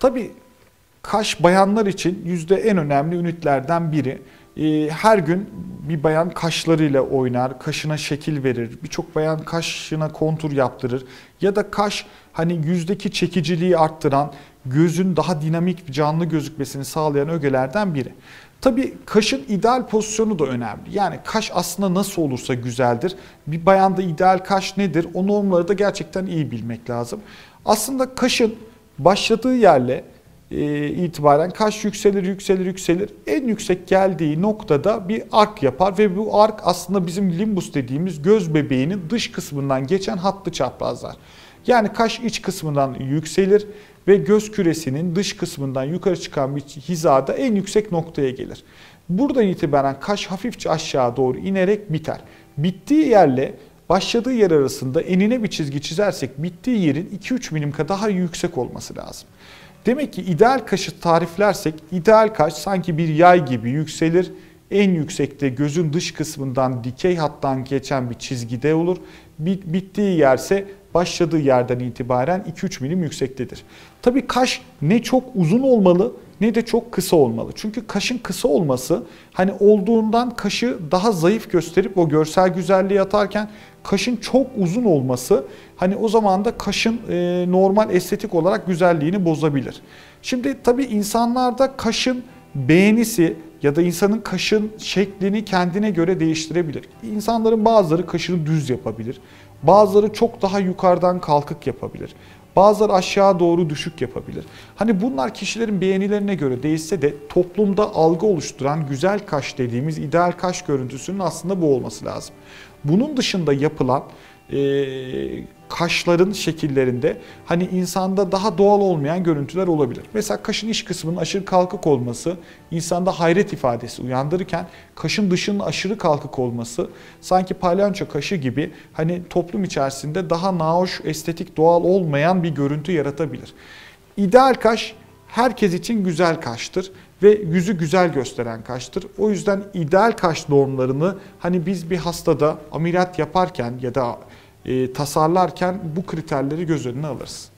Tabii kaş bayanlar için yüzde en önemli ünitlerden biri. Ee, Her gün bir bayan kaşlarıyla oynar, kaşına şekil verir. Birçok bayan kaşına kontur yaptırır. Ya da kaş hani yüzdeki çekiciliği arttıran, gözün daha dinamik, canlı gözükmesini sağlayan ögelerden biri. Tabii kaşın ideal pozisyonu da önemli. Yani kaş aslında nasıl olursa güzeldir. Bir bayanda ideal kaş nedir? O normları da gerçekten iyi bilmek lazım. Aslında kaşın başladığı yerle e, itibaren kaş yükselir yükselir yükselir. En yüksek geldiği noktada bir ark yapar ve bu ark aslında bizim limbus dediğimiz göz bebeğinin dış kısmından geçen hattı çaprazlar. Yani kaş iç kısmından yükselir ve göz küresinin dış kısmından yukarı çıkan bir hizada en yüksek noktaya gelir. Buradan itibaren kaş hafifçe aşağı doğru inerek biter. Bittiği yerle başladığı yer arasında enine bir çizgi çizersek bittiği yerin 2-3 milim kadar daha yüksek olması lazım. Demek ki ideal kaşı tariflersek ideal kaş sanki bir yay gibi yükselir. En yüksekte gözün dış kısmından dikey hattan geçen bir çizgide olur. Bit- Bittiği yerse başladığı yerden itibaren 2-3 milim yüksektedir. Tabii kaş ne çok uzun olmalı ne de çok kısa olmalı. Çünkü kaşın kısa olması hani olduğundan kaşı daha zayıf gösterip o görsel güzelliği atarken kaşın çok uzun olması hani o zaman da kaşın e, normal estetik olarak güzelliğini bozabilir. Şimdi tabii insanlarda kaşın beğenisi ya da insanın kaşın şeklini kendine göre değiştirebilir. İnsanların bazıları kaşını düz yapabilir. Bazıları çok daha yukarıdan kalkık yapabilir. Bazıları aşağı doğru düşük yapabilir. Hani bunlar kişilerin beğenilerine göre değişse de toplumda algı oluşturan güzel kaş dediğimiz ideal kaş görüntüsünün aslında bu olması lazım. Bunun dışında yapılan e, kaşların şekillerinde hani insanda daha doğal olmayan görüntüler olabilir. Mesela kaşın iç kısmının aşırı kalkık olması insanda hayret ifadesi uyandırırken kaşın dışının aşırı kalkık olması sanki palyanço kaşı gibi hani toplum içerisinde daha nahoş, estetik, doğal olmayan bir görüntü yaratabilir. İdeal kaş herkes için güzel kaştır ve yüzü güzel gösteren kaştır. O yüzden ideal kaş normlarını hani biz bir hastada ameliyat yaparken ya da e, tasarlarken bu kriterleri göz önüne alırız.